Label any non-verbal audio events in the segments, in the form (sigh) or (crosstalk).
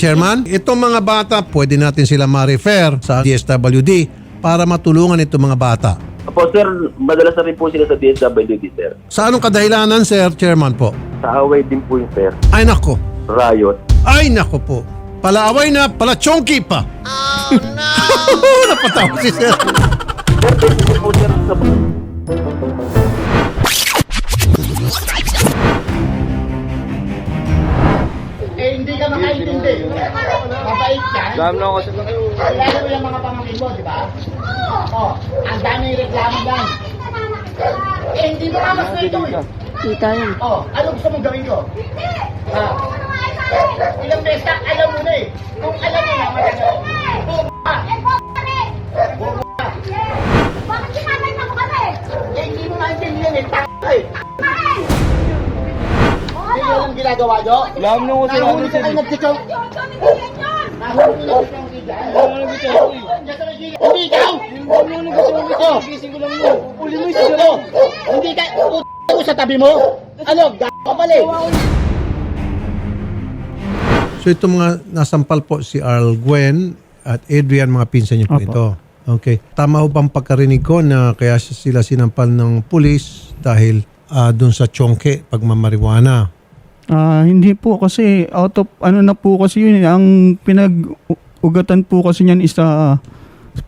Chairman, itong mga bata, pwede natin sila ma-refer sa DSWD para matulungan itong mga bata. Opo, sir, madalas na rin po sila sa DSWD, sir. Sa anong kadahilanan, Sir Chairman po? Sa away din po yung sir. Ay nako. Riot. Ay nako po. Palaaway na, pala chonky pa. Oh no! (laughs) Napatawa si Sir. Sir, pwede po sir sa... hindi ka makaintindi. Mabait ka. Dami na. Kaya mo yung mga pamangkin mo, di ba? Oh, ang daming reklamo lang. Eh, hindi mo kamas na ito eh. Kita yun. Oh, ano gusto mong gawin ko? Ha? Ilang beses na alam mo na eh. Kung alam mo na, maganda. Bobo ka. Eh, hindi mo maintindihan eh. Tanga eh. Hindi mo alam ginagawa nyo? Alam na ako sir. Nahuli ka kayo nagtikaw. Nahuli ka kayo nagtikaw. Hindi ikaw! Oh, uli mo yung siguro. Hindi ka, ko sa tabi mo. Ano, g*** ka pala eh. So itong mga nasampal po si Arl Gwen at Adrian, mga pinsan niyo po Opo. ito. Okay. Tama ho bang pagkarinig ko na kaya sila sinampal ng pulis dahil ah, doon sa chongke, pagmamariwana? Ah, hindi po kasi out of ano na po kasi yun eh. ang pinag-ugatan po kasi niyan is ah,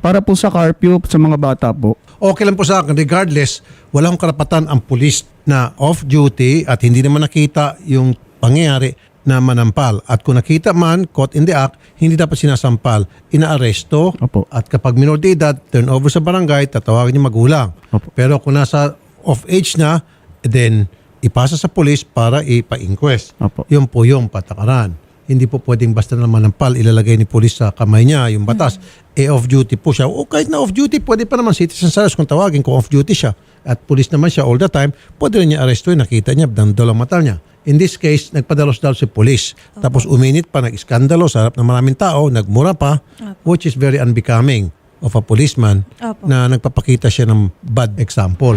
para po sa curfew sa mga bata po. Okay lang po sa akin, regardless, walang karapatan ang pulis na off-duty at hindi naman nakita yung pangyayari na manampal. At kung nakita man, caught in the act, hindi dapat sinasampal. Inaaresto Opo. at kapag minor de edad, turn over sa barangay, tatawagin yung magulang. Opo. Pero kung nasa off-age na, then ipasa sa pulis para ipa-inquest. Opo. Yun po yung patakaran. Hindi po pwedeng basta na manampal, ilalagay ni pulis sa kamay niya yung batas. Eh off-duty po siya. O kahit na off-duty, pwede pa naman citizen service kung tawagin kung off-duty siya. At pulis naman siya all the time, pwede rin niya arestuin, nakita niya, dandalang mata niya. In this case, nagpadalos-dalos si pulis. Tapos uminit pa, nag-iskandalo sa harap ng maraming tao, nagmura pa, which is very unbecoming of a policeman Opo. na nagpapakita siya ng bad example.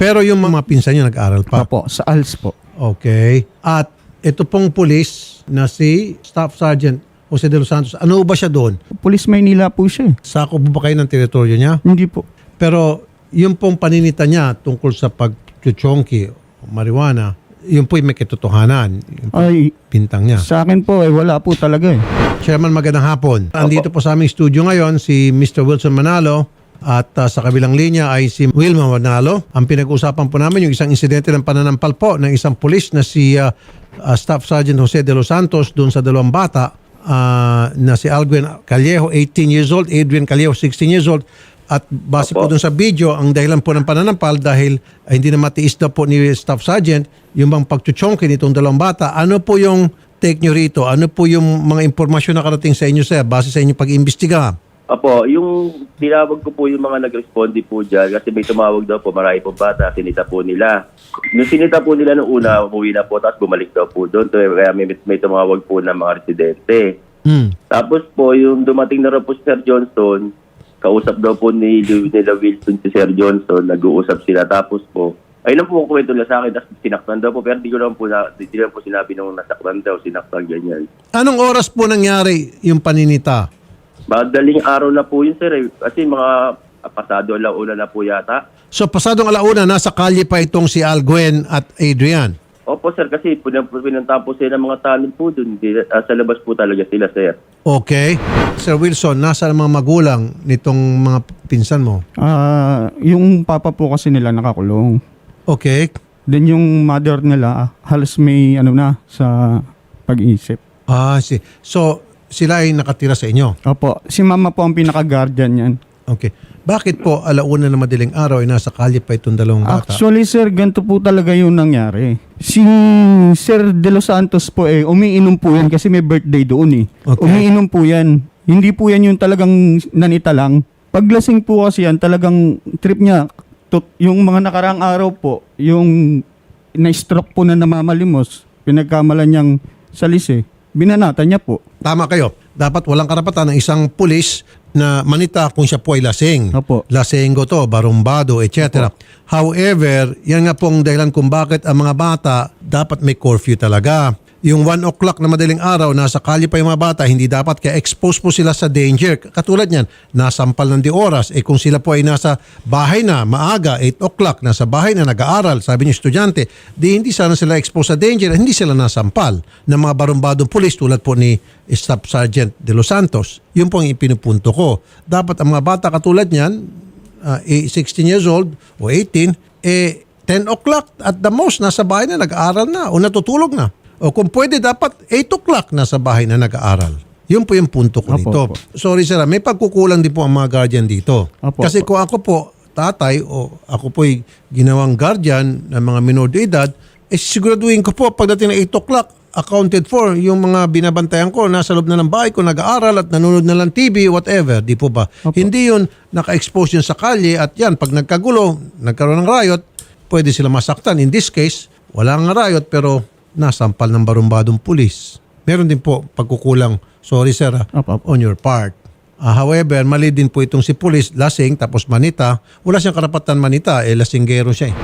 Pero yung mga pinsan niya nag-aral pa. Opo, sa ALS po. Okay. At ito pong pulis na si Staff Sergeant Jose de los Santos, ano ba siya doon? Police Maynila po siya. eh. Sakop ba kayo ng teritoryo niya? Hindi po. Pero yung pong paninita niya tungkol sa pagchuchonki o marijuana, yun po may katotohanan. Yung Ay, bintang niya. sa akin po eh wala po talaga eh. Chairman, magandang hapon. Andito po sa aming studio ngayon si Mr. Wilson Manalo at uh, sa kabilang linya ay si Wilma Manalo. Ang pinag-uusapan po namin yung isang insidente ng pananampal po ng isang pulis na si uh, uh, Staff Sergeant Jose de los Santos doon sa dalawang bata uh, na si Alguen Callejo, 18 years old, Adrian Callejo, 16 years old. At base po Opo. doon sa video, ang dahilan po ng pananampal dahil ay hindi na matiis daw po ni Staff Sergeant yung bang pagchuchongkin nitong dalawang bata. Ano po yung take nyo rito? Ano po yung mga impormasyon na karating sa inyo, sir, base sa inyong pag-imbestiga? Opo, yung tinawag ko po yung mga nag-responde po dyan kasi may tumawag daw po, marami po bata, sinita po nila. Nung sinita po nila nung una, umuwi na po, tapos bumalik daw po doon. Kaya may, may tumawag po ng mga residente. Hmm. Tapos po, yung dumating na rin po si Sir Johnson, kausap daw po ni nila Wilson si Sir Johnson, nag-uusap sila. Tapos po, ayun lang po ang kwento nila sa akin, tapos sinaktan daw po, pero di ko lang po, na, di, di lang po sinabi nung nasaktan daw, sinaktan ganyan. Anong oras po nangyari yung paninita? Madaling araw na po yun, sir. eh. Kasi mga pasado alauna na po yata. So, pasadong alauna, nasa kalye pa itong si Alguen at Adrian. Opo, sir, kasi pinuntahan po sila ng mga tanod po dun. Di- ah, sa labas po talaga sila, sir. Okay. Sir Wilson, nasa ang mga magulang nitong mga pinsan mo? Ah, yung papa po kasi nila nakakulong. Okay. Then yung mother nila halos may ano na sa pag-iisip. Ah, si. So, sila ay nakatira sa inyo. Opo, si mama po ang pinaka-guardian yan. Okay. Bakit po alauna na madaling araw ay nasa kalye pa itong dalawang bata? Actually, sir, ganito po talaga yung nangyari. Si Sir De Los Santos po eh, umiinom po yan kasi may birthday doon eh. Okay. Umiinom po yan. Hindi po yan yung talagang nanita lang. Paglasing po kasi yan, talagang trip niya. Tut- yung mga nakarang araw po, yung na-stroke po na namamalimos, pinagkamalan niyang salis eh. Binanata niya po. Tama kayo. Dapat walang karapatan ng isang pulis na manita kung siya po ay lasing. Opo. Lasenggo to, barumbado, etc. However, yan nga pong dahilan kung bakit ang mga bata dapat may curfew talaga. Yung 1 o'clock na madaling araw, nasa kalye pa yung mga bata, hindi dapat kaya expose po sila sa danger. Katulad niyan, nasampal ng di oras. Eh kung sila po ay nasa bahay na, maaga, 8 o'clock, nasa bahay na nag-aaral, sabi niyo estudyante, di hindi sana sila expose sa danger, hindi sila nasampal ng mga barumbadong pulis tulad po ni Staff Sergeant De Los Santos. Yun po ang ipinupunto ko. Dapat ang mga bata katulad niyan, uh, eh, 16 years old o 18, eh 10 o'clock at the most nasa bahay na nag-aaral na o natutulog na. O kung pwede dapat 8 o'clock nasa bahay na nag-aaral. Yun po yung punto ko Apo, dito. apo. Sorry sir, ah, may pagkukulang din po ang mga guardian dito. Apo, Kasi apo. kung ako po tatay o ako po'y ginawang guardian ng mga minor de edad, eh siguraduhin ko po pagdating ng 8 o'clock, accounted for yung mga binabantayan ko, nasa loob na ng bahay ko, nag-aaral at nanonood na lang TV, whatever, di po ba? Hindi yun naka-expose yun sa kalye at yan, pag nagkagulo, nagkaroon ng riot, pwede sila masaktan. In this case, wala nga riot pero nasampal ng barumbadong pulis. Meron din po pagkukulang, sorry sir, ah, apo. on your part. Ah, however, mali din po itong si pulis, lasing, tapos manita. Wala siyang karapatan manita, eh lasinggero siya eh.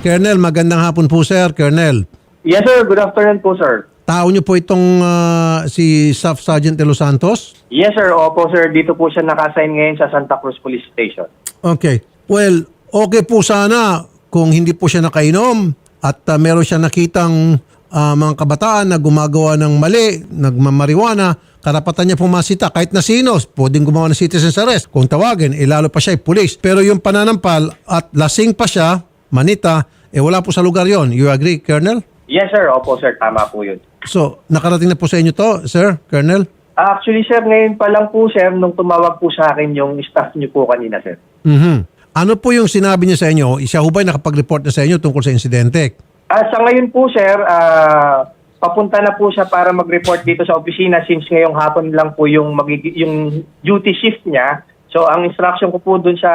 Colonel, magandang hapon po sir, Colonel. Yes sir, good afternoon po sir. Tao niyo po itong ah, si Staff Sergeant De Los Santos? Yes sir, opo sir, dito po siya naka-assign ngayon sa Santa Cruz Police Station. Okay. Well, okay po sana kung hindi po siya nakainom at ah, meron siya nakitang ah, mga kabataan na gumagawa ng mali, nagmamariwana, karapatan niya pong masita kahit na sino, pwedeng gumawa ng citizen's arrest. Kung tawagin, eh lalo pa siya ay pulis. Pero yung pananampal at lasing pa siya, manita, eh wala po sa lugar yon. You agree, Colonel? Yes sir, opo sir, tama po yun. So, nakarating na po sa inyo to, sir, Colonel? Actually sir, ngayon pa lang po sir, nung tumawag po sa akin yung staff niyo po kanina sir. Mhm. Ano po yung sinabi niya sa inyo? Siya ho ba nakapag-report na sa inyo tungkol sa insidente? Ah, sa ngayon po sir, ah, papunta na po siya para mag-report dito sa opisina since ngayong hapon lang po yung, magigi- yung duty shift niya. So ang instruction ko po dun sa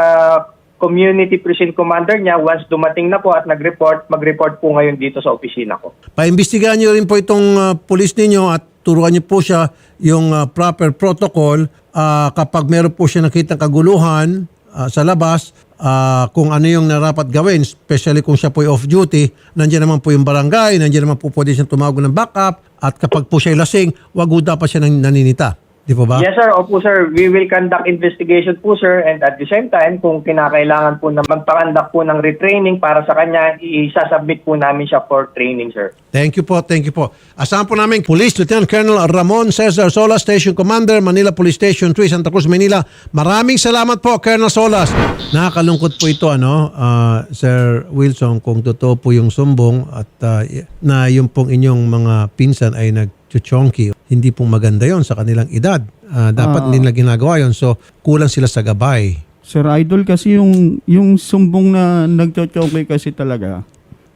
community precinct commander niya, once dumating na po at nag-report, mag-report po ngayon dito sa opisina ko. Paimbestigahan niyo rin po itong uh, pulis ninyo at turuan niyo po siya yung uh, proper protocol uh, kapag meron po siya nakitang kaguluhan uh, sa labas uh, kung ano yung narapat gawin, especially kung siya po ay off-duty, nandiyan naman po yung barangay, nandiyan naman po pwede siyang tumawag ng backup at kapag po siya ay lasing, wag ho dapat siya nan- naninita. Di po ba? Yes sir, opo sir. We will conduct investigation po sir and at the same time kung kinakailangan po na magpa-conduct po ng retraining para sa kanya, isasubmit po namin siya for training sir. Thank you po, thank you po. Asahan po namin Police Lieutenant Colonel Ramon Cesar Solas, Station Commander, Manila Police Station 3, Santa Cruz, Manila. Maraming salamat po, Colonel Solas. Nakakalungkot po ito, ano, ah, Sir Wilson, kung totoo po yung sumbong at y- na yung pong inyong mga pinsan ay nagchuchonki. Hindi pong maganda yon sa kanilang edad. Ah, dapat Ah. nila ginagawa yon So, kulang sila sa gabay. Sir Idol kasi yung yung sumbong na nagchochoke kasi talaga.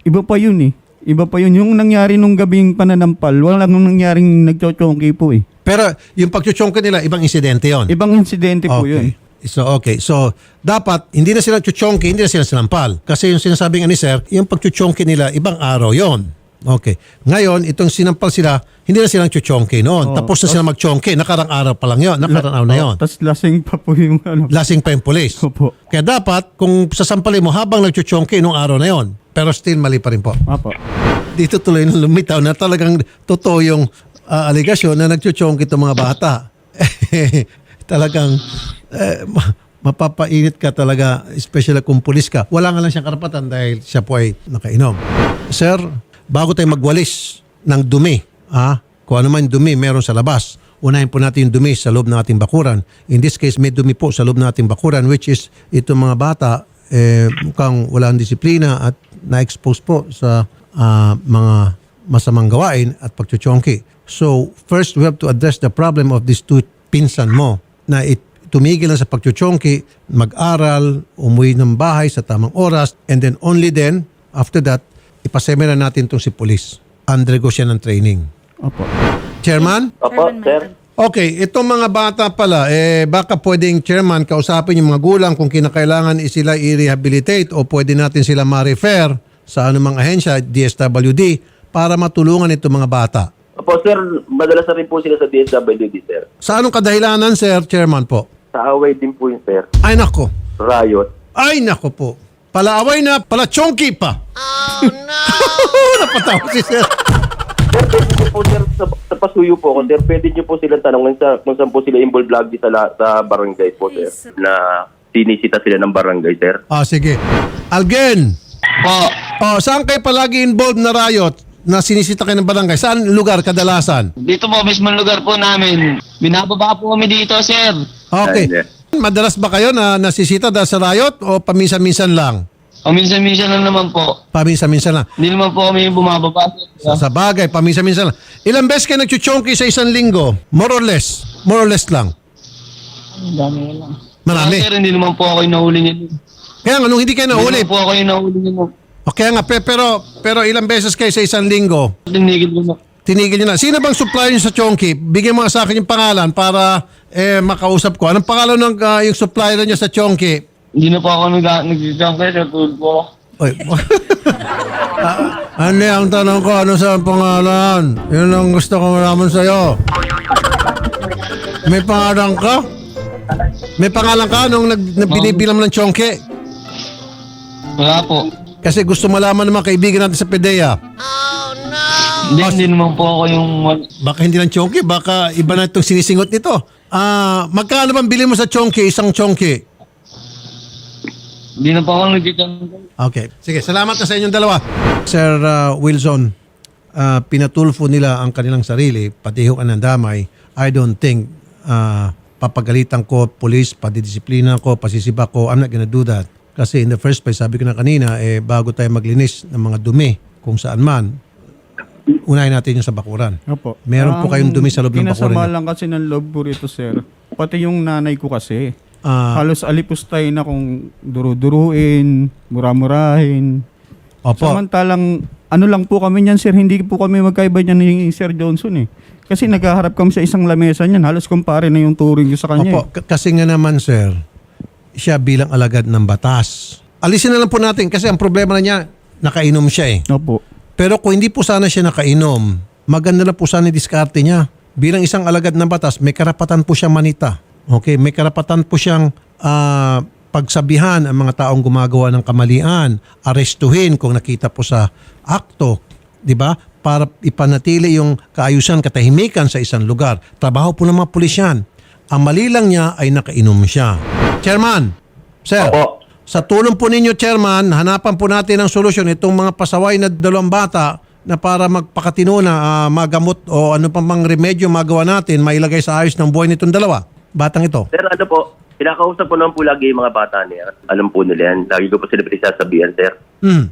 Iba pa yun eh. Iba pa yun. Yung nangyari nung gabing pananampal, walang nangyaring nagchochoke po eh. Pero yung pagchuchonki nila, ibang insidente yon. Ibang insidente po yun. So, okay. So, dapat, hindi na sila chuchonki, hindi na sila sinampal. Kasi yung sinasabi nga ni Sir, yung pagchuchonki nila, ibang araw yon. Okay. Ngayon, itong sinampal sila, hindi na silang chuchonki noon. Oo. Tapos na sila magchonki, nakarang araw pa lang yon. Nakarang araw na yon. Tapos lasing pa po yung ano. Lasing pa yung police. Opo. Kaya dapat, kung sasampalin mo habang nagchuchonki nung araw na yon. Pero still, mali pa rin po. Apo. Dito tuloy na lumitaw na talagang totoo yung ah, aligasyon na nagchuchonki itong mga bata. (laughs) talagang eh, ma- mapapainit ka talaga, especially kung pulis ka. Wala nga lang siyang karapatan dahil siya po ay nakainom. Sir, bago tayo magwalis ng dumi, ah, kung ano man dumi meron sa labas, unahin po natin yung dumi sa loob ng ating bakuran. In this case, may dumi po sa loob ng ating bakuran which is itong mga bata eh, mukhang walang disiplina at na-expose po sa ah, mga masamang gawain at pagchuchongki. So, first we have to address the problem of these two pinsan mo na it, tumigil na sa pagchuchongki, mag-aral, umuwi ng bahay sa tamang oras, and then only then, after that, ipasemina natin itong si police. Undergo siya ng training. Opo. Chairman? Opo, sir. Okay, itong mga bata pala, eh, baka pwedeng chairman kausapin yung mga gulang kung kinakailangan is sila i-rehabilitate o pwede natin sila ma-refer sa anumang ahensya, DSWD, para matulungan itong mga bata. Opo, sir, madalas na rin po sila sa DSWD, sir. Sa anong kadahilanan, sir, chairman po? Sa away din po yun, sir. Ay nako, Riot. ay nako po. Palaaway na, pala chonky pa. Oh no! (laughs) Napatawa si sir. Sir, pwede po po sir, sa, sa pasuyo po ako, sir, pwede niyo po silang tanongin sa, kung saan po sila involved lagi sa, la- sa barangay po, sir. Na sinisita sila ng barangay, sir. Ah, sige. Algen, Po, oh, saan kayo palagi involved na riot na sinisita kayo ng barangay? Saan lugar kadalasan? dito po, mismo lugar po namin. Binababa po kami dito, sir. Okay. Madalas ba kayo na nasisita dahil sa riot o paminsan-minsan lang? O minsan-minsan lang naman po. Paminsan-minsan lang. Hindi naman po kami bumababa. Sa, sa bagay, paminsan-minsan lang. Ilang beses kayo nagchuchonki sa isang linggo? More or less? More or less lang? Dami lang. Marami. sir, hindi naman po ako yung nahuli niyo. Kaya nga, nung hindi kayo Hindi nahuli, naman po ako yung nahuli niyo. okay nga, pe- pero, pero ilang beses kayo sa isang linggo? Tinigil ko na. Tinigil nyo na. Sino bang supplier nyo sa Chonky? Bigyan mo nga sa akin yung pangalan para eh, makausap ko. Anong pangalan ng ah, yung supplier nyo sa Chonky? Hindi na po ako nag- nag-jump kayo, sir. Tulad po ako. Oy. (laughs) Ah, ano ang tanong ko? Ano sa pangalan? Yun ang gusto ko malaman sa'yo. May pangalan ka? May pangalan ka nung nag, na binibilang mo ng Chonky? Wala po. Kasi gusto malaman ng mga kaibigan natin sa PDEA. Hindi, hindi naman po ako yung... Baka hindi lang chonky, baka iba na itong sinisingot nito. Ah, magkano bang bili mo sa chonky, isang chonky? Hindi na po ako nag-jump Okay. Sige, salamat na sa inyong dalawa. Sir uh, Wilson, uh, pinatulfo nila ang kanilang sarili, pati yung anandamay. I don't think uh, papagalitan ko, police, padidisiplina ko, pasisiba ko. I'm not gonna do that. Kasi in the first place, sabi ko na kanina, eh, bago tayo maglinis ng mga dumi, kung saan man, unahin natin yung sa bakuran. Opo. Meron po kayong dumi sa loob ng bakuran Pinasama niyo. lang kasi ng loob ko rito, sir. Pati yung nanay ko kasi. Ah, Halos alipustay na kung duru-duruin, mura-murahin. opo. Samantalang, ano lang po kami niyan, sir. Hindi po kami magkaiba niyan ni Sir Johnson eh. Kasi naghaharap kami sa isang lamesa niyan. Halos kumpare na yung turing ko sa kanya. Opo, k- kasi nga naman sir, siya bilang alagad ng batas. Alisin na lang po natin kasi ang problema na niya, nakainom siya eh. eh. Opo. Pero kung hindi po sana siya nakainom, maganda na po sana diskarte niya. Bilang isang alagad ng batas, may karapatan po siyang manita. Okay, may karapatan po siyang ah, pagsabihan ang mga taong gumagawa ng kamalian, arestuhin kung nakita po sa akto, 'di ba? Para ipanatili yung kaayusan, katahimikan sa isang lugar. Trabaho po ng mga pulis. Ang mali lang niya ay nakainom siya. Chairman, sir, Opo. Sa tulong po ninyo, Chairman, hanapan po natin ng solusyon itong mga pasaway na dalawang bata na para magpakatino na ah, magamot o ano pa mang remedyo magawa natin, mailagay sa ayos ng buhay nitong dalawa. Batang ito. Sir, ano po, pinakausap ko naman po lagi yung mga bata niya. Alam po nila yan. Lagi ko po sila pinagsasabihan, sir. Hmm.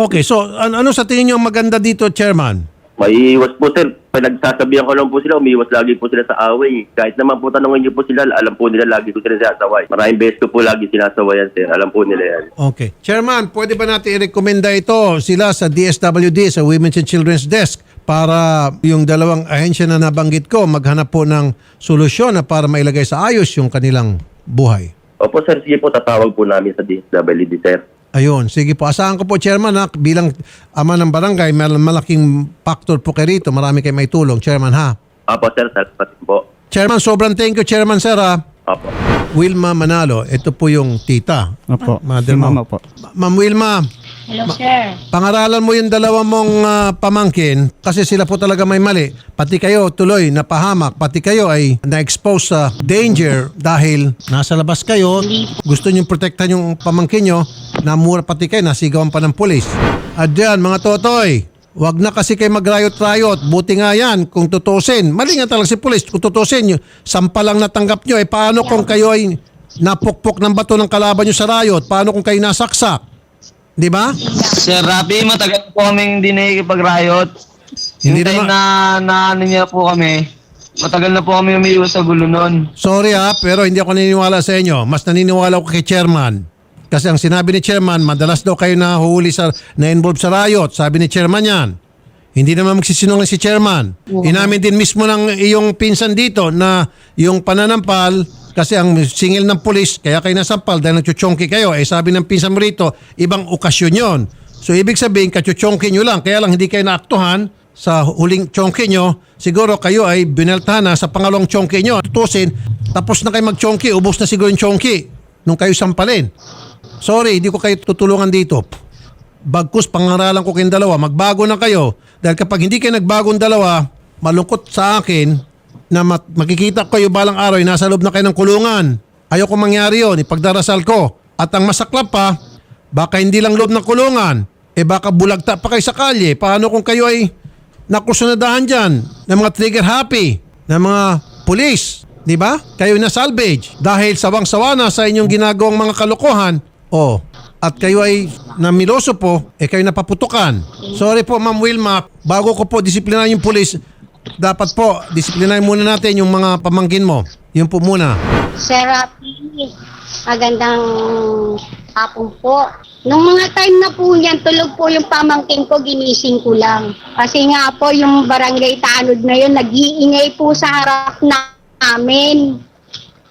Okay, so an- ano sa tingin niyo ang maganda dito, Chairman? Maiiwas po, sir. Pinagsasabihan ko lang po sila, umiiwas lagi po sila sa away. Kahit naman po tanongin niyo po sila, alam po nila lagi ko sila sinasaway. Maraming beses ko po lagi sinasawayan, sir. Alam po nila yan. Okay. Chairman, pwede ba natin i-recommenda ito sila sa DSWD, sa Women's and Children's Desk para yung dalawang ahensya na nabanggit ko maghanap po ng solusyon na para mailagay sa ayos yung kanilang buhay. Opo, sir. Sige po, tatawag po namin sa DSWD, sir. Ayun, sige po. Asahan ko po, Chairman, ha, bilang ama ng barangay, mal- malaking factor po kayo rito. Marami kayo may tulong, Chairman, ha? Opo, sir. Salamat po. Chairman, sobrang thank you, Chairman, sir, ha? Opo. Wilma Manalo, ito po yung tita. Opo. Mother Si mo. mama po. Ma- Ma'am Wilma, Hello, sir. pangaralan mo yung dalawa mong ah, pamangkin kasi sila po talaga may mali. Pati kayo tuloy napahamak, pati kayo ay na-expose sa danger dahil nasa labas kayo, gusto nyo protektahan yung pamangkin nyo, namura pati kayo, nasigawan pa ng pulis. At yan, mga totoy, wag na kasi kayo mag-riot-riot. Buti nga yan, kung tutusin. Mali nga talaga si pulis, kung tutusin nyo, sampa lang natanggap nyo, eh paano kung kayo ay napukpok ng bato ng kalaban nyo sa riot? Paano kung kayo nasaksak? Di ba? Sir Rafi, matagal po kami hindi nakikipag-riot. Hindi Hindi naman- na, na ano niya po kami. Matagal na po kami umiiwas sa gulo nun. Sorry ha, pero hindi ako naniniwala sa inyo. Mas naniniwala ako kay chairman. Kasi ang sinabi ni chairman, madalas daw kayo nahuhuli sa, na-involve sa riot. Sabi ni chairman yan. Hindi naman magsisinungaling si chairman. Inamin din mismo ng iyong pinsan dito na yung pananampal, kasi ang singil ng pulis, kaya kayo nasampal dahil nagchuchongki kayo. Eh sabi ng pinsan mo rito, ibang okasyon yon. So ibig sabihin, kachuchongki nyo lang. Kaya lang hindi kayo naaktuhan sa huling chongki nyo. Siguro kayo ay bineltahan na sa pangalawang chongki nyo. Tutusin, tapos na kayo mag-chongki, ubos na siguro yung chongki nung kayo sampalin. Sorry, hindi ko kayo tutulungan dito. Bagkus, pangaralan ko kayong dalawa. Magbago na kayo. Dahil kapag hindi kayo nagbagong dalawa, malungkot sa akin na mat- makikita ko kayo balang araw, nasa loob na kayo ng kulungan. Ayoko mangyari yon, ipagdarasal ko. At ang masaklap pa, baka hindi lang loob ng kulungan, eh baka bulagta pa kayo sa kalye. Paano kung kayo ay nakusunadahan dyan ng mga trigger happy, ng mga pulis, di ba? Kayo na salvage dahil sawang-sawa na sa inyong ginagawang mga kalokohan. Oh, at kayo ay namiloso po, eh kayo napaputukan. Sorry po, Ma'am Wilma, bago ko po disiplinahin yung pulis, dapat po, disiplinahin muna natin yung mga pamangkin mo. Yun po muna. Sir Rafi, magandang hapon po. Nung mga time na po yan, tulog po yung pamangking ko, ginising ko lang. Kasi nga po, yung barangay Tanod na yun, nag-iingay po sa harap na- namin.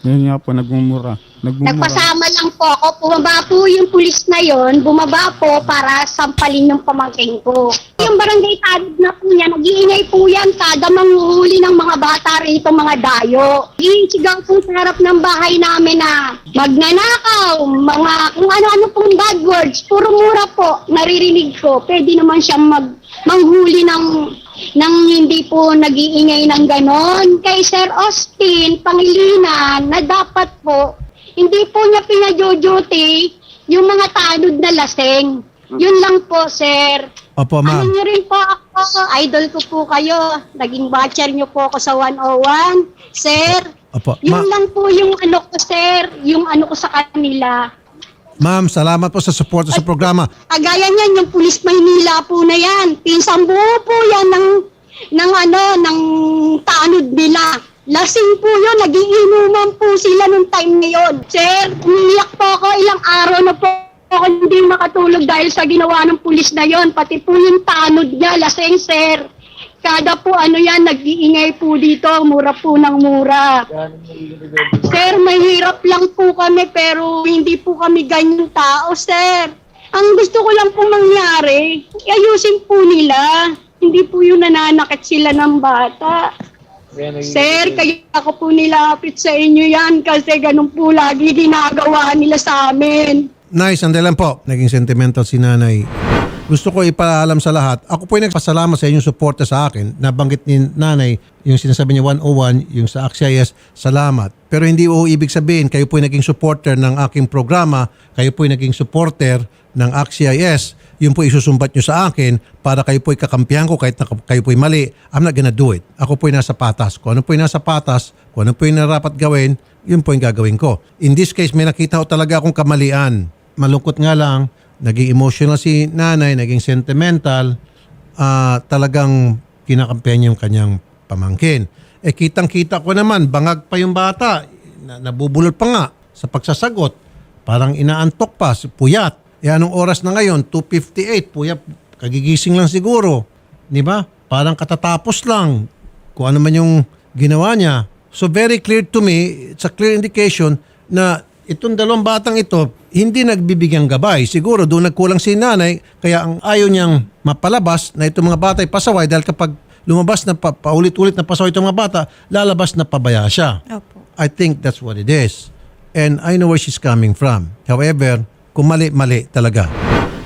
Yan nga po, nagmumura. Nagmumura. Nagpasama lang po ako, bumaba po yung pulis na yon, bumaba po para sampalin yung pamangking ko. Yung barangay Tanod na po yan, nag-iingay po yan, kada manghuhuli ng mga bata rito, mga dayo. Iisigaw po sa harap ng bahay namin na magnanakaw, mga kung ano-ano pong bad words, puro mura po, naririnig ko. Pwede naman siyang mag, manghuli ng nang hindi po nag-iingay ng ganon. Kay Sir Austin, Pangilinan, na dapat po, hindi po niya pinajojote yung mga tanod na laseng. Yun lang po, sir. Opo, Ano ma'am. niyo rin po ako, idol ko po kayo. Naging watcher niyo po ako sa 101. Sir, Opo. yun Ma- lang po yung ano ko, sir. Yung ano ko sa kanila. ma'am, salamat po sa support sa programa. Agaya niyan, yung pulis Maynila po na yan. Pinsang buo po yan ng, ng ano, ng tanod nila. Lasing po yun, nagiinuman po sila nung time na yun. Sir, umiyak po ako, ilang araw na po ako hindi makatulog dahil sa ginawa ng pulis na yon. Pati po yung tanod niya, lasing sir. Kada po ano yan, nag-iingay po dito, mura po ng mura. Sir, mahirap lang po kami pero hindi po kami ganyan tao, sir. Ang gusto ko lang po mangyari, ayusin po nila. Hindi po yung nananakit sila ng bata. Sir, kaya ako po nilapit sa inyo yan kasi ganun po lagi ginagawa nila sa amin. Nice, andai lang po. Naging sentimental si nanay. Gusto ko ipaalam sa lahat. Ako po ay nagpasalamat sa inyong suporta sa akin. Nabanggit ni nanay yung sinasabi niya 101, yung sa AXIS, salamat. Pero hindi po ibig sabihin, kayo po ay naging supporter ng aking programa, kayo po ay naging supporter ng AXIS, yun po isusumbat nyo sa akin para kayo po ay kakampihan ko kahit na kayo po ay mali. I'm not gonna do it. Ako po ay nasa patas. Kung ano po ay nasa patas, kung ano po ay narapat gawin, yun po yung gagawin ko. In this case, may nakita ko talaga akong kamalian. Malungkot nga lang, naging emotional si nanay, naging sentimental, ah, talagang kinakampihan yung kanyang pamangkin. Eh kitang-kita ko naman, bangag pa yung bata, na, nabubulol pa nga sa pagsasagot. Parang inaantok pa, puyat. Eh anong oras na ngayon? 2.58, puyat, kagigising lang siguro. Di ba? Parang katatapos lang kung ano man yung ginawa niya. So very clear to me, it's a clear indication na itong dalawang batang ito, hindi nagbibigyang gabay. Siguro doon nagkulang si nanay, kaya ang ayaw niyang mapalabas na itong mga bata ay pasaway dahil kapag lumabas na pa, paulit-ulit na pasaway itong mga bata, lalabas na pabaya siya. Opo. I think that's what it is. And I know where she's coming from. However, kung mali-mali talaga.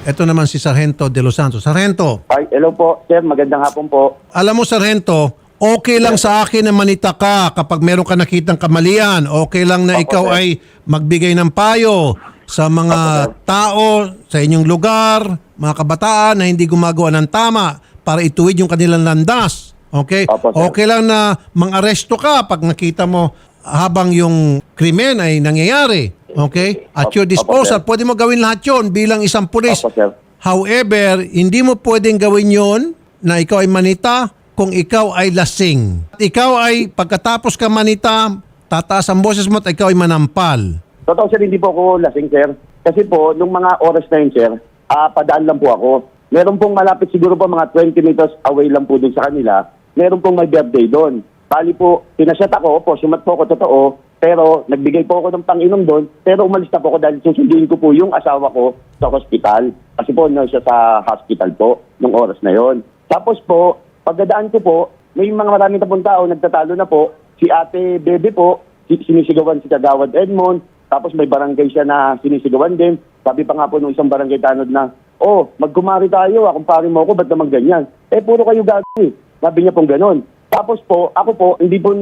Ito naman si Sargento de Los Santos. Sargento, Ay, hello po, sir. Magandang hapon po. alam mo Sargento, okay lang sa akin na manita ka kapag meron ka nakitang kamalian. Okay lang na Opo, ikaw sir. ay magbigay ng payo sa mga tao sa inyong lugar, mga kabataan na hindi gumagawa ng tama para ituwid yung kanilang landas. Okay? Opo, sir. Okay lang na mang-aresto ka pag nakita mo habang yung krimen ay nangyayari. Okay? At Opo, your disposal, opo, pwede mo gawin lahat yon bilang isang pulis. Opo, sir. However, hindi mo pwedeng gawin yon na ikaw ay manita kung ikaw ay lasing. At ikaw ay pagkatapos ka manita, tataas ang boses mo at ikaw ay manampal. Totoo, sir, hindi po ako lasing, sir. Kasi po, nung mga oras na yun, sir, ah, padaan lang po ako. Meron pong malapit siguro po mga 20 meters away lang po dun sa kanila. Meron pong may birthday doon. Bali po, pinasyat ako, po, sumat po ako, totoo. Pero nagbigay po ako ng panginom doon. Pero umalis na po ako dahil susunduin ko po yung asawa ko sa hospital. Kasi po, nurse siya sa hospital po nung oras na yon. Tapos po, pagdadaan ko po, may mga maraming tapong tao, nagtatalo na po. Si ate Bebe po, si- sinisigawan si Kagawad Edmond, tapos may barangay siya na sinisigawan din. Sabi pa nga po nung isang barangay tanod na, oh, magkumari tayo, akong pari mo ako, ba't naman ganyan? Eh, puro kayo gagawin. Sabi niya pong ganon. Tapos po, ako po, hindi po,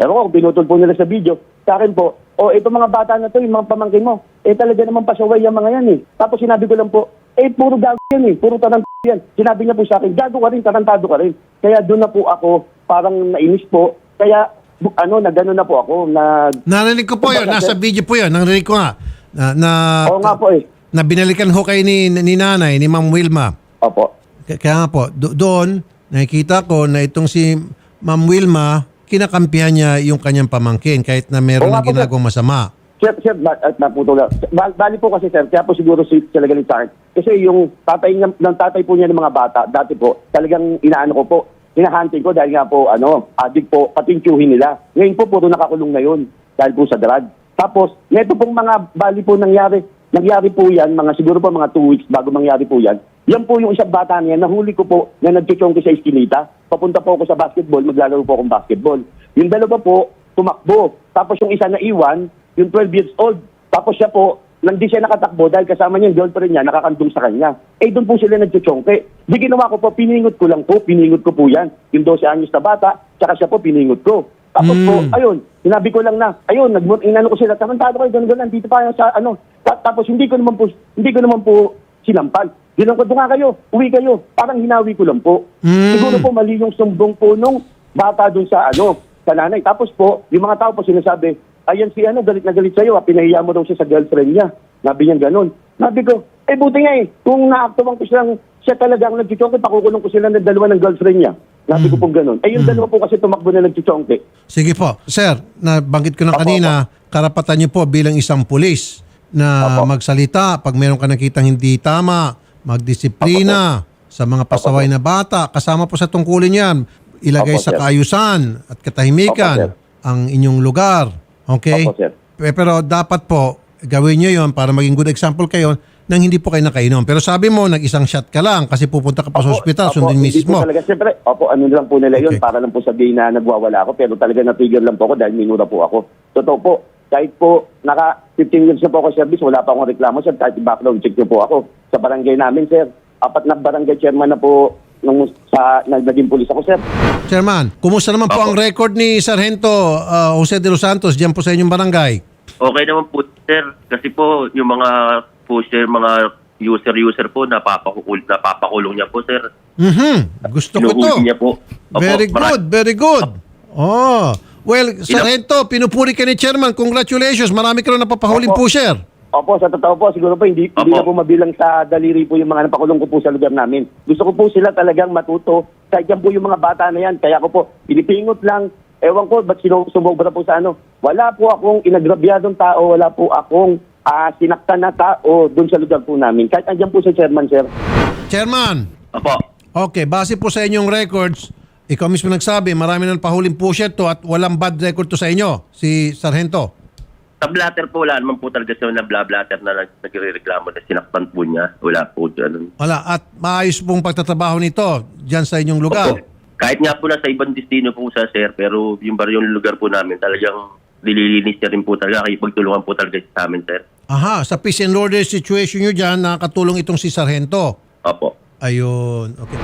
ewan ko, pinutol po nila sa video. Sa akin po, o oh, ito mga bata na to, yung mga pamangkin mo, eh talaga naman pasaway yung mga yan eh. Tapos sinabi ko lang po, eh puro gago yan eh, puro tarantado yan. Sinabi niya po sa akin, gago ka rin, tarantado ka rin. Kaya doon na po ako, parang nainis po. Kaya, ano, na gano'n na po ako, na... Narinig ko po yun. Nasa video po yun. Narinig ko nga. Na, na, Oo nga po eh. na binalikan ho kayo ni, ni nanay, ni Ma'am Wilma. Opo. K- Kaya nga po, do- doon, nakikita ko na itong si Ma'am Wilma, kinakampihan niya yung kanyang pamangkin kahit na meron Oo ng sir. ginagawang masama. Sir, sir, ba- at naputol lang. Ba- Bali po kasi sir, kaya po siguro si sila galit sa akin. Kasi yung tatay, niya, ng tatay po niya ng mga bata, dati po, talagang inaano ko po, hinahunting ko dahil nga po, ano, adik po, patinkyuhin nila. Ngayon po, puro nakakulong na yun dahil po sa drug. Tapos, neto pong mga bali po nangyari, nangyari po yan, mga siguro po mga two weeks bago mangyari po yan. Yan po yung isang bata niya, nahuli ko po na nagchichongki sa iskinita. Papunta po ako sa basketball, maglalaro po akong basketball. Yung dalawa po, tumakbo. Tapos yung isa na iwan, yung 12 years old. Tapos siya po, nang di siya nakatakbo dahil kasama niya yung girlfriend niya, nakakandong sa kanya. Eh, doon po sila nagchichongke. Di ginawa ko po, piningot ko lang po, piningot ko po yan. Yung 12 anyos na bata, tsaka siya po, piningot ko. Tapos po, ayun, sinabi ko lang na, ayun, nag inano ko sila, tamantado ko, ganun, ganun, dito pa sa, ano, Ta- tapos hindi ko naman po, hindi ko naman po sinampal. Ginawa ko, nga kayo, uwi kayo. Parang hinawi ko lang po. Mm. Siguro po mali yung sumbong po nung bata doon sa, ano, sa nanay. Tapos po, yung mga tao po sinasabi, ayan si ano, galit na galit sa'yo, ah, pinahiya mo daw siya sa girlfriend niya. Sabi niya ganun. Sabi ko, eh buti nga eh, kung naaktuwang ko silang, siya talaga ang nagchichongke, pakukulong ko sila ng dalawa ng girlfriend niya. Sabi ko po ganun. Eh yung dalawa po kasi tumakbo na nagchichongke. Sige po. Sir, nabanggit ko na kanina, karapatan niyo po bilang isang pulis na Opo. magsalita pag meron ka nakitang hindi tama, magdisiplina sa mga pasaway na bata. Kasama po sa tungkulin yan. Ilagay Opo, sa sir. kaayusan at katahimikan sir. ang inyong lugar. Okay? Sir. Pe- Pero dapat po, gawin nyo yon para maging good example kayo nang hindi po kayo nakainom. Pero sabi mo, nag-isang shot ka lang kasi pupunta ka pa sa Opo, ospital, opo, sundin hindi misis po mo. Talaga, siyempre, opo, ano lang po nila yun, Okay. para lang po sabihin na nagwawala ako, pero talaga na-trigger lang po ako dahil minura po ako. Totoo po, kahit po naka 15 years na po ako service, wala pa akong reklamo, sir, kahit background check niyo po ako. Sa barangay namin, sir, apat na barangay chairman na po nung sa naging pulis ako, sir. Chairman, kumusta naman po ang record ni Sargento uh, Jose de los Santos diyan po sa inyong barangay? Okay naman po, sir. Kasi po, yung mga pusher, mga user-user po, napapakul napapakulong niya po, sir. Mhm. Gusto ko to. Niya po. Opo, Very mara- good, very good. Oh. Well, Sargento, pinupuri ka ni Chairman. Congratulations. Marami ka rin napapahuling Opo. pusher. Opo, sa totoo po, siguro po hindi, hindi Opo. na po mabilang sa daliri po yung mga napakulong ko po sa lugar namin. Gusto ko po sila talagang matuto. Kahit yan po yung mga bata na yan. Kaya ko po, pinipingot lang. Ewan ko, ba't sinu- sumobra po sa ano? Wala po akong inagrabyadong tao. Wala po akong ah, sinaktan na tao doon sa lugar po namin. Kahit andyan po sa chairman, sir. Chairman, Opo. okay, base po sa inyong records, ikaw mismo nagsabi, marami nang pahuling pusher to at walang bad record to sa inyo, si Sargento. Sa blatter po, wala naman po talaga siya na bla blatter na nag- nagre-reklamo na sinaktan po niya. Wala po dyan. Wala. At maayos pong pagtatrabaho nito diyan sa inyong lugar. Opo. Kahit nga po nasa ibang destino po sa sir, pero yung bar yung lugar po namin, talagang nililinis niya rin po talaga. Kaya pagtulungan po talaga siya sa amin, sir. Aha, sa peace and order situation nyo dyan, nakakatulong itong si Sargento. Opo. Ayun. Okay.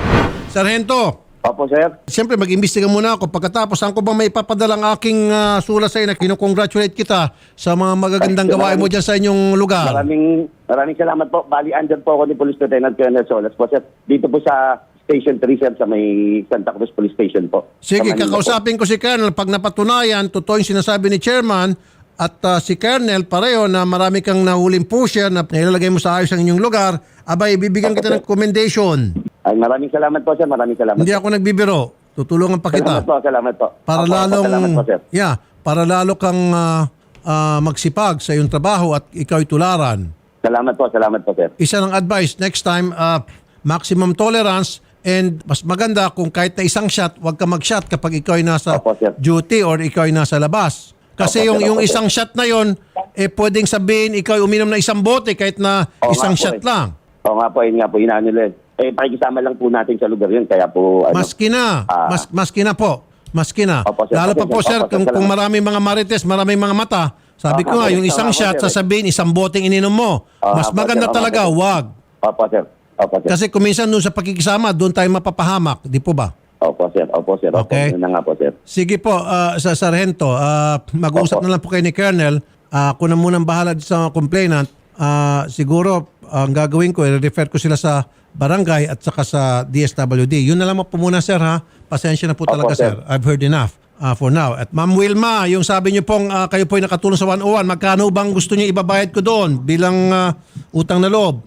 Sargento, Opo, sir. siyempre mag-imbestiga muna ako. Pagkatapos, saan ko ba may papadalang aking uh, sulat sa iyo na kinukongratulate kita sa mga magagandang Ay, gawain mo dyan sa inyong lugar? Maraming, maraming salamat po. Bali, andyan po ako ni Police Lieutenant Colonel Solas po, sir. Dito po sa Station 3, sir, sa may Santa Cruz Police Station po. Sige, Sa Manila po. kakausapin ko si Colonel. Pag napatunayan, totoo yung sinasabi ni Chairman at uh, si Colonel pareho na marami kang nahuling pusher na nilalagay mo sa ayos ang inyong lugar, abay, bibigyan kita ng commendation. Ay, maraming salamat po, sir. Maraming salamat. Hindi ako nagbibiro. Tutulungan pa kita. Salamat po, salamat po. Para opo, lalong Salamat po, sir. Yeah, para lalo kang ah, ah, magsipag sa iyong trabaho at ikaw tularan. Salamat po, salamat po, sir. Isa ng advice next time ah, maximum tolerance and mas maganda kung kahit na isang shot, wag ka mag-shot kapag ikaw ay nasa Opo, sir. duty or ikaw ay nasa labas. Kasi Opo, yung sir, yung opo, sir. isang shot na yon eh pwedeng sabihin ikaw ay uminom na isang bote kahit na Oo isang nga po, shot eh. lang. Oo nga po, yun nga po, inaano nila. Eh, pakikisama lang po natin sa lugar yun. Kaya po, ano, Maski na. Ah. mas, maski na po. Maski na. Opo, sir. Lalo Opo, pa po, sir. sir, Opo, sir. kung, kung maraming mga marites, maraming mga mata, sabi ko Opo, nga, sir. yung isang Opo, shot, sir. sasabihin, isang boteng ininom mo. Opo, Mas sir. maganda Opo, talaga, sir. wag. Opo, sir. Opo, sir. Kasi kung minsan doon sa pakikisama, doon tayo mapapahamak. Di po ba? Opo, sir. Opo, sir. Opo, Okay. yun na nga po, sir. Sige po, ah, sa Sargento, ah, mag-uusap Opo. na lang po kayo ni Colonel. Ah, ako na munang bahala dito sa complainant. Ah, siguro, ang gagawin ko, i-refer ko sila sa barangay at saka sa DSWD. Yun na lang po muna, sir, ha? Pasensya na po Opo, talaga, sir. sir. I've heard enough ah, for now. At Ma'am Wilma, yung sabi niyo pong ah, kayo po ay nakatulong sa 101, magkano bang gusto niyo ibabayad ko doon bilang ah, utang na loob?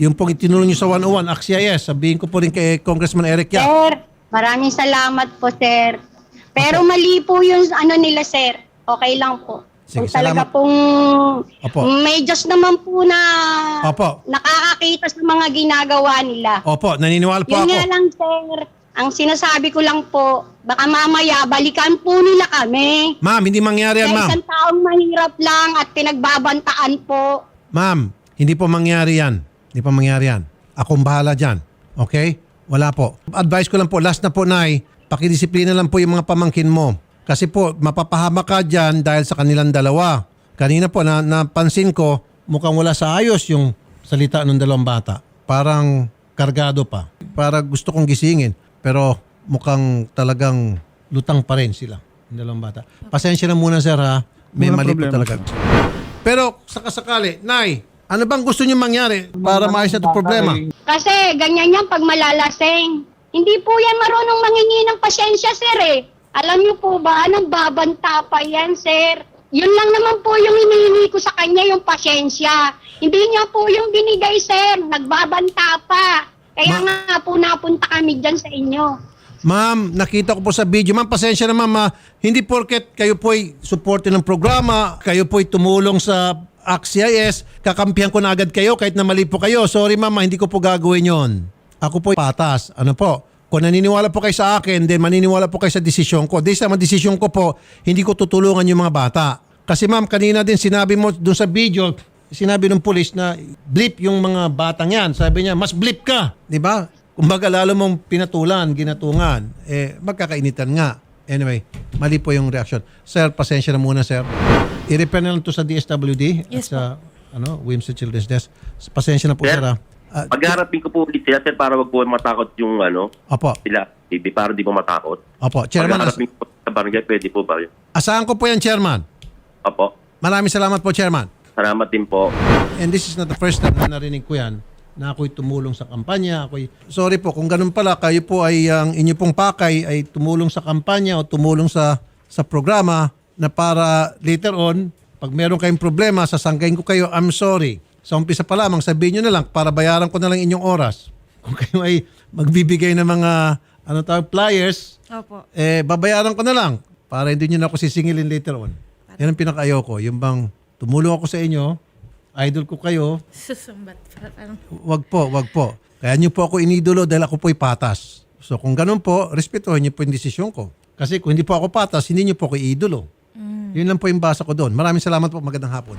Yung pong itinulong niyo sa 101, AXIS, sabihin ko po rin kay Congressman Eric Yap. Sir, maraming salamat po, sir. Pero mali po yung ano nila, sir. Okay lang po. Sige, Kung talaga salamat. pong Opo. may Diyos naman po na Opo. nakakakita sa mga ginagawa nila. Opo, naniniwala po Yun ako. nga lang, sir. Ang sinasabi ko lang po, baka mamaya balikan po nila kami. Ma'am, hindi mangyari yan, Kaya ma'am. isang taong mahirap lang at pinagbabantaan po. Ma'am, hindi po mangyari yan. Hindi po mangyari yan. Akong bahala dyan. Okay? Wala po. Advice ko lang po, last na po, Nay, pakidisiplina lang po yung mga pamangkin mo. Kasi po, mapapahama ka dyan dahil sa kanilang dalawa. Kanina po, na, napansin ko, mukhang wala sa ayos yung salita ng dalawang bata. Parang kargado pa. Para gusto kong gisingin. Pero mukhang talagang lutang pa rin sila, yung dalawang bata. Pasensya na muna, sir, ha? May Walang mali po problema. talaga. Pero sakasakali, Nay, ano bang gusto niyo mangyari para maayos na itong problema? Kasi ganyan yan pag malalasing. Hindi po yan marunong mangingi ng pasyensya, sir eh. Alam niyo po ba, nang babanta pa yan, sir. Yun lang naman po yung hinihingi ko sa kanya, yung pasyensya. Hindi niya po yung binigay, sir. Nagbabanta pa. Kaya Ma- nga po napunta kami dyan sa inyo. Ma'am, nakita ko po sa video. Ma'am, pasensya na ma'am. ah. Hindi porket kayo po ay suporte ng programa, kayo po ay tumulong sa AXIS, kakampihan ko na agad kayo kahit na mali po kayo. Sorry ma'am, ah, hindi ko po gagawin yon. Ako po ay patas. Ano po? Kung naniniwala po kayo sa akin, then maniniwala po kayo sa desisyon ko. This time, ang desisyon ko po, hindi ko tutulungan yung mga bata. Kasi ma'am, kanina din sinabi mo dun sa video, sinabi ng pulis na blip yung mga batang yan. Sabi niya, mas blip ka. Di ba? Kumbaga lalo mong pinatulan, ginatungan, eh magkakainitan nga. Anyway, mali po yung reaction. Sir, pasensya na muna, sir. I-repair na lang to sa DSWD at Yes sa ano, Wilson Children's Desk. Pasensya na po, sir. Sir, ah. Ah, Pagharapin ko po ulit sila, sir, para wag po matakot yung ano, opo, sila, hindi, para di po matakot. opo. Chairman, as- Pagharapin ko po sa barangay, pwede po ba yun? asahan ko po yan, Chairman. Opo. Maraming salamat po, Chairman. Salamat din po. And this is not the first time na narinig ko yan na ako'y tumulong sa kampanya. Ako'y, sorry po, kung ganun pala, kayo po ay, ang inyo pong pakay ay tumulong sa kampanya o tumulong sa, sa programa na para later on, pag meron kayong problema, sasanggayin ko kayo, I'm sorry. Sa umpisa pa lamang, sabihin nyo na lang para bayaran ko na lang inyong oras. (laughs) Kung kayo ay magbibigay ng mga ano tawag, flyers, Opo. eh, babayaran ko na lang para hindi nyo na ako sisingilin later on. Yan ang pinaka-ayoko. Yung bang tumulong ako sa inyo, idol ko kayo, Susumbat pa. Parang, wag po, wag po. Kaya nyo po ako inidolo dahil ako po'y patas. So kung ganun po, respetuhin nyo po yung desisyon ko. Kasi kung hindi po ako patas, hindi nyo po ako idolo. Yun lang po yung basa ko doon. Maraming salamat po. Magandang hapon.